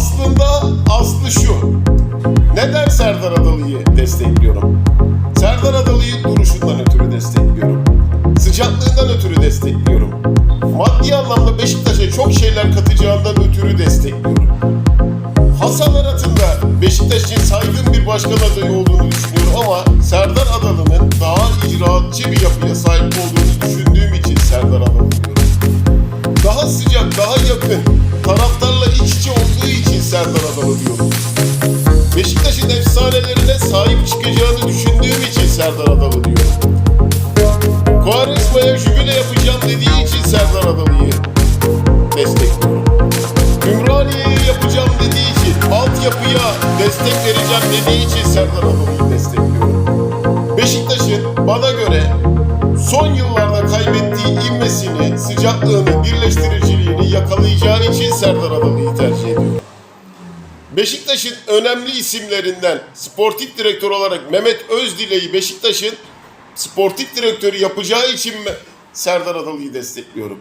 Aslında aslı şu. Neden Serdar Adalı'yı destekliyorum? Serdar Adalı'yı duruşundan ötürü destekliyorum. Sıcaklığından ötürü destekliyorum. Maddi anlamda Beşiktaş'a çok şeyler katacağından ötürü destekliyorum. Hasan Arat'ın da Beşiktaş için saygın bir başkan adayı olduğunu düşünüyorum ama Serdar Adalı'nın daha icraatçı bir yapıya sahip olduğunu düşündüğüm için Serdar Adalı diyorum. Daha sıcak, daha yakın, taraftarla iç içe olduğu için Serdar Adalı diyorum. Beşiktaş'ın efsanelerine sahip çıkacağını düşündüğüm için Serdar Adalı diyorum. Quaresma'ya jübile yapacağım dediği için Serdar Adalı'yı destekliyorum. Ümraniye'yi yapacağım dediği için, altyapıya destek vereceğim dediği için Serdar Adalı'yı destekliyorum. Beşiktaş'ın bana göre son yıllarda kaybettiği ivmesini, sıcaklığını, birleştiriciliğini yakalayacağı için Serdar Adalı'yı tercih ediyorum. Beşiktaş'ın önemli isimlerinden sportif direktör olarak Mehmet Özdile'yi Beşiktaş'ın sportif direktörü yapacağı için Serdar Adalı'yı destekliyorum.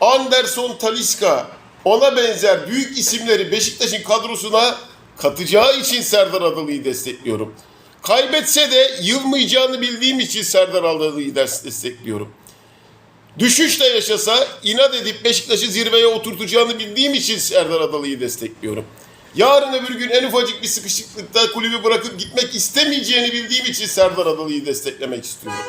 Anderson Taliska ona benzer büyük isimleri Beşiktaş'ın kadrosuna katacağı için Serdar Adalı'yı destekliyorum. Kaybetse de yılmayacağını bildiğim için Serdar Adalı'yı des- destekliyorum. Düşüşle yaşasa inat edip Beşiktaş'ı zirveye oturtacağını bildiğim için Serdar Adalı'yı destekliyorum. Yarın öbür gün en ufacık bir sıkışıklıkta kulübü bırakıp gitmek istemeyeceğini bildiğim için Serdar Adalı'yı desteklemek istiyorum.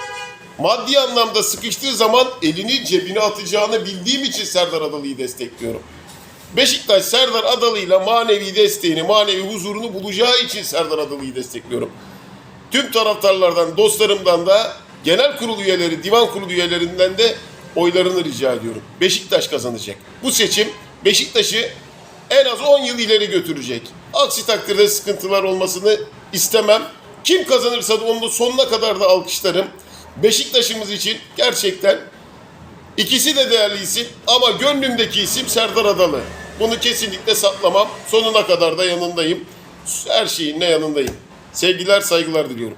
Maddi anlamda sıkıştığı zaman elini cebine atacağını bildiğim için Serdar Adalı'yı destekliyorum. Beşiktaş Serdar Adalı'yla manevi desteğini, manevi huzurunu bulacağı için Serdar Adalı'yı destekliyorum. Tüm taraftarlardan, dostlarımdan da genel kurul üyeleri, divan kurulu üyelerinden de oylarını rica ediyorum. Beşiktaş kazanacak. Bu seçim Beşiktaş'ı en az 10 yıl ileri götürecek. Aksi takdirde sıkıntılar olmasını istemem. Kim kazanırsa da onu sonuna kadar da alkışlarım. Beşiktaş'ımız için gerçekten ikisi de değerli isim ama gönlümdeki isim Serdar Adalı. Bunu kesinlikle saklamam. Sonuna kadar da yanındayım. Her şeyinle yanındayım. Sevgiler, saygılar diliyorum.